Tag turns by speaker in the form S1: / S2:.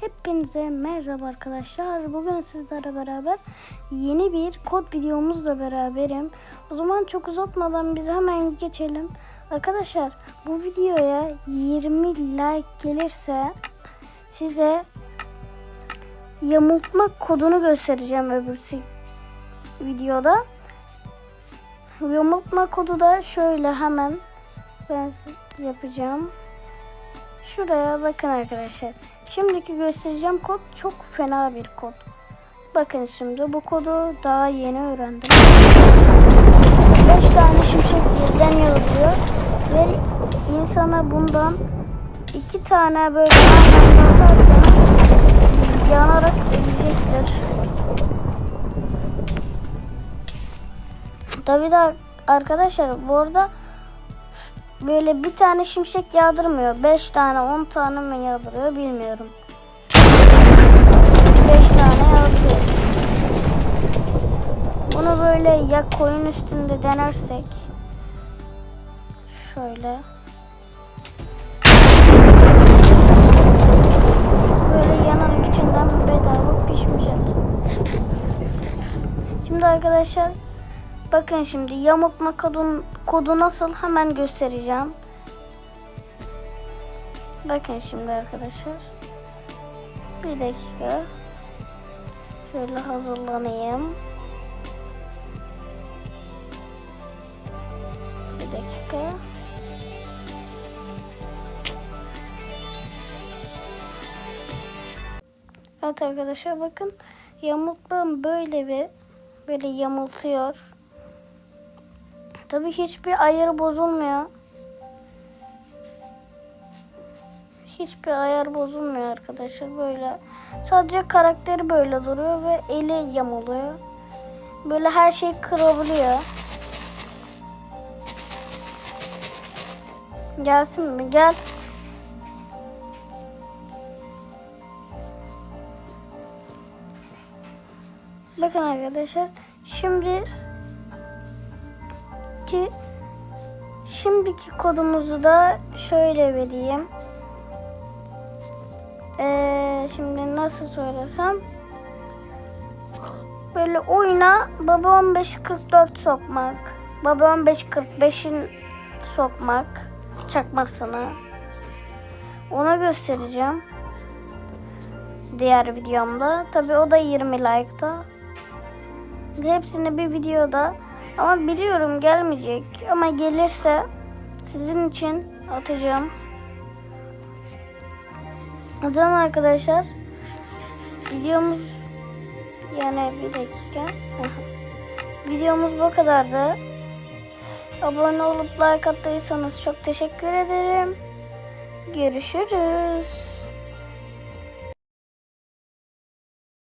S1: Hepinize merhaba arkadaşlar. Bugün sizlerle beraber yeni bir kod videomuzla beraberim. O zaman çok uzatmadan biz hemen geçelim. Arkadaşlar bu videoya 20 like gelirse size yamultma kodunu göstereceğim öbürsü videoda. Yamultma kodu da şöyle hemen ben yapacağım. Şuraya bakın arkadaşlar. Şimdiki göstereceğim kod çok fena bir kod. Bakın şimdi bu kodu daha yeni öğrendim. 5 tane şimşek birden yağdırıyor ve insana bundan iki tane böyle aynı yanarak ölecektir. Tabi de arkadaşlar bu arada böyle bir tane şimşek yağdırmıyor. 5 tane 10 tane mi yağdırıyor bilmiyorum. 5 tane yağdırıyor. Bunu böyle ya koyun üstünde denersek şöyle böyle yanarak içinden bedava pişmiş et. Şimdi arkadaşlar Bakın şimdi yamultma kodun, kodu nasıl hemen göstereceğim. Bakın şimdi arkadaşlar. Bir dakika. Şöyle hazırlanayım. Bir dakika. Evet arkadaşlar bakın yamultma böyle bir böyle yamultuyor. Tabii hiçbir ayarı bozulmuyor. Hiçbir ayar bozulmuyor arkadaşlar böyle. Sadece karakteri böyle duruyor ve eli yamuluyor. Böyle her şey kırabiliyor. Gelsin mi? Gel. Bakın arkadaşlar. Şimdi ki şimdiki kodumuzu da şöyle vereyim. Ee, şimdi nasıl söylesem? Böyle oyuna baba 1544 sokmak baba 1545'in sokmak çakmasını ona göstereceğim. Diğer videomda. Tabi o da 20 like'ta. Hepsini bir videoda ama biliyorum gelmeyecek. Ama gelirse sizin için atacağım. O zaman arkadaşlar videomuz yani bir dakika. videomuz bu kadardı. Abone olup like attıysanız çok teşekkür ederim. Görüşürüz.